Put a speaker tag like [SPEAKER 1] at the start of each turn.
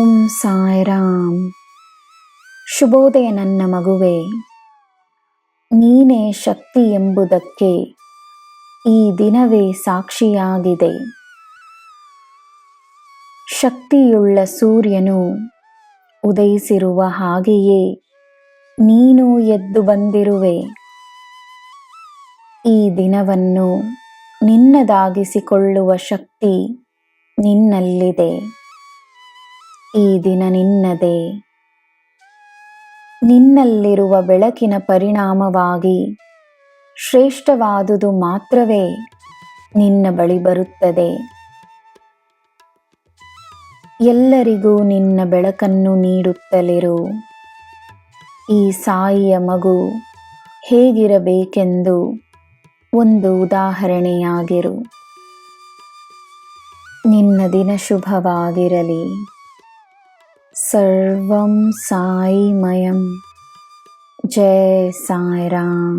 [SPEAKER 1] ಓಂ ಸಾಯಿರಾಮ್. ಶುಭೋದಯ ನನ್ನ ಮಗುವೆ. ನೀನೇ ಶಕ್ತಿ ಎಂಬುದಕ್ಕೆ ಈ ದಿನವೇ ಸಾಕ್ಷಿಯಾಗಿದೆ. ಶಕ್ತಿಯುಳ್ಳ ಸೂರ್ಯನು ಉದಯಿಸಿರುವ ಹಾಗೆಯೇ ನೀನು ಎದ್ದು ಬಂದಿರುವೆ. ಈ ದಿನವನ್ನು ನಿನ್ನದಾಗಿಸಿಕೊಳ್ಳುವ ಶಕ್ತಿ ನಿನ್ನಲ್ಲಿದೆ. ಈ ದಿನ ನಿನ್ನದೇ. ನಿನ್ನಲ್ಲಿರುವ ಬೆಳಕಿನ ಪರಿಣಾಮವಾಗಿ ಶ್ರೇಷ್ಠವಾದುದು ಮಾತ್ರವೇ ನಿನ್ನ ಬಳಿ ಬರುತ್ತದೆ. ಎಲ್ಲರಿಗೂ ನಿನ್ನ ಬೆಳಕನ್ನು ನೀಡುತ್ತಲಿರು. ಈ ಸಾಯಿಯ ಮಗು ಹೇಗಿರಬೇಕೆಂದು ಒಂದು ಉದಾಹರಣೆಯಾಗಿರು. ನಿನ್ನ ದಿನ ಶುಭವಾಗಿರಲಿ. सर्वं साईमयं जय साईराम।